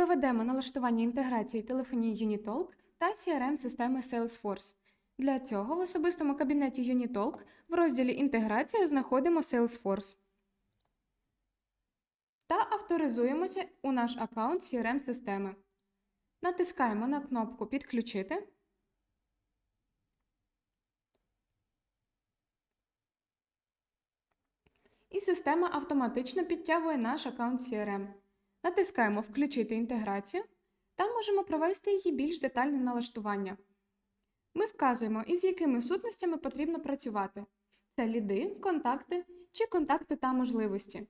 Проведемо налаштування інтеграції телефонії Unitalk та CRM-системи Salesforce. Для цього в особистому кабінеті Unitalk в розділі Інтеграція знаходимо Salesforce та авторизуємося у наш аккаунт CRM-системи. Натискаємо на кнопку Підключити. І система автоматично підтягує наш аккаунт CRM. Натискаємо Включити інтеграцію та можемо провести її більш детальне налаштування. Ми вказуємо, із якими сутностями потрібно працювати: це ліди, контакти чи контакти та можливості.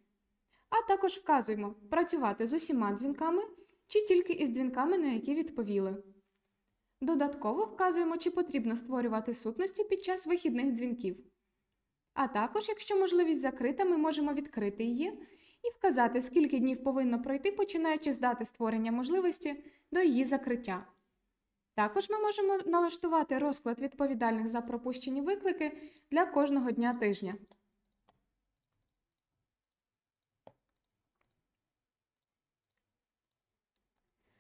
А також вказуємо працювати з усіма дзвінками чи тільки із дзвінками, на які відповіли. Додатково вказуємо, чи потрібно створювати сутності під час вихідних дзвінків. А також, якщо можливість закрита, ми можемо відкрити її і вказати, скільки днів повинно пройти, починаючи з дати створення можливості до її закриття. Також ми можемо налаштувати розклад відповідальних за пропущені виклики для кожного дня тижня.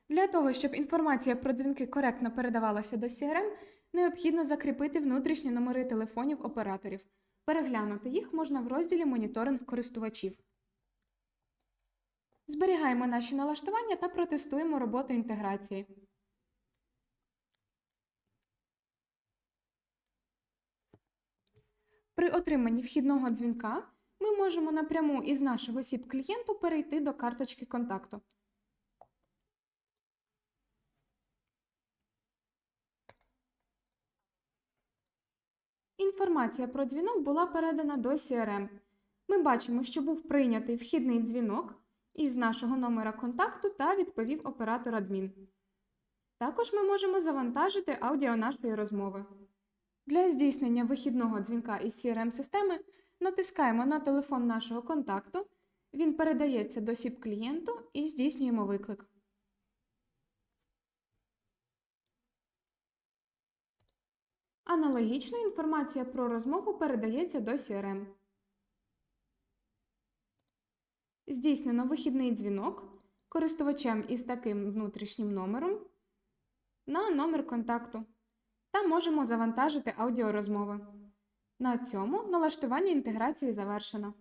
Для того, щоб інформація про дзвінки коректно передавалася до CRM, необхідно закріпити внутрішні номери телефонів операторів. Переглянути їх можна в розділі Моніторинг користувачів. Зберігаємо наші налаштування та протестуємо роботу інтеграції. При отриманні вхідного дзвінка ми можемо напряму із нашого СІП клієнту перейти до карточки контакту. Інформація про дзвінок була передана до CRM. Ми бачимо, що був прийнятий вхідний дзвінок із нашого номера контакту та відповів оператор адмін. Також ми можемо завантажити аудіо нашої розмови. Для здійснення вихідного дзвінка із CRM-системи натискаємо на телефон нашого контакту, він передається до СІП клієнту і здійснюємо виклик. Аналогічно інформація про розмову передається до CRM. Здійснено вихідний дзвінок користувачем із таким внутрішнім номером на номер контакту та можемо завантажити аудіорозмови. На цьому налаштування інтеграції завершено.